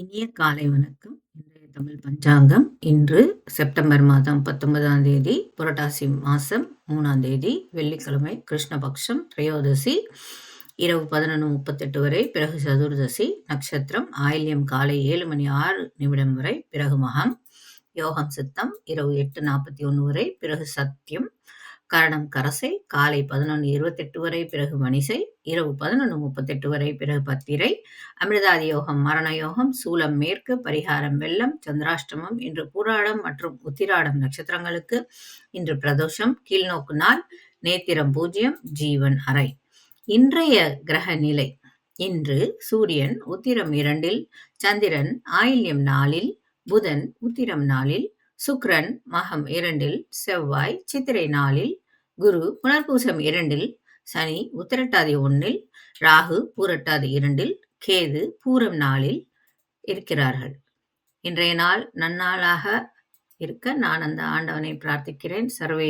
இனிய காலை வணக்கம். இன்றைய தமிழ் பஞ்சாங்கம் இன்று செப்டம்பர் மாதம் 19ஆம் தேதி புரட்டாசி மாதம் மூணாம் தேதி வெள்ளிக்கிழமை கிருஷ்ணபக்ஷம் திரையோதசி இரவு 11:38 வரை பிறகு சதுர்தசி நட்சத்திரம் ஆயில்யம் காலை ஏழு மணி ஆறு நிமிடம் வரை பிறகு மகம் யோகம் சித்தம் இரவு 8:41 வரை பிறகு சத்தியம் கரணம் கரசை காலை 11:28 வரை பிறகு மணிசை இரவு 11:38 வரை பிறகு பத்திரை அமிர்தாதி யோகம் மரண யோகம் சூலம் மேற்கு பரிகாரம் வெள்ளம் சந்திராஷ்டமம் இன்று பூராடம் மற்றும் உத்திராடம் நட்சத்திரங்களுக்கு இன்று பிரதோஷம் கீழ்நோக்கு நாள் நேத்திரம் பூஜ்ஜியம் ஜீவன் அறை. இன்றைய கிரக நிலை இன்று சூரியன் உத்திரம் இரண்டில் சந்திரன் ஆயில்யம் நாளில் புதன் உத்திரம் நாளில் சுக்ரன் மகம் இரண்டில் செவ்வாய் சித்திரை நாளில் குரு புனர்பூசம் இரண்டில் சனி உத்திரட்டாதி ஒன்றில் ராகு பூரட்டாதி இரண்டில் கேது பூரம் நாளில் இருக்கிறார்கள். இன்றைய நாள் நன்னாளாக இருக்க நான் அந்த ஆண்டவனை பிரார்த்திக்கிறேன். சர்வே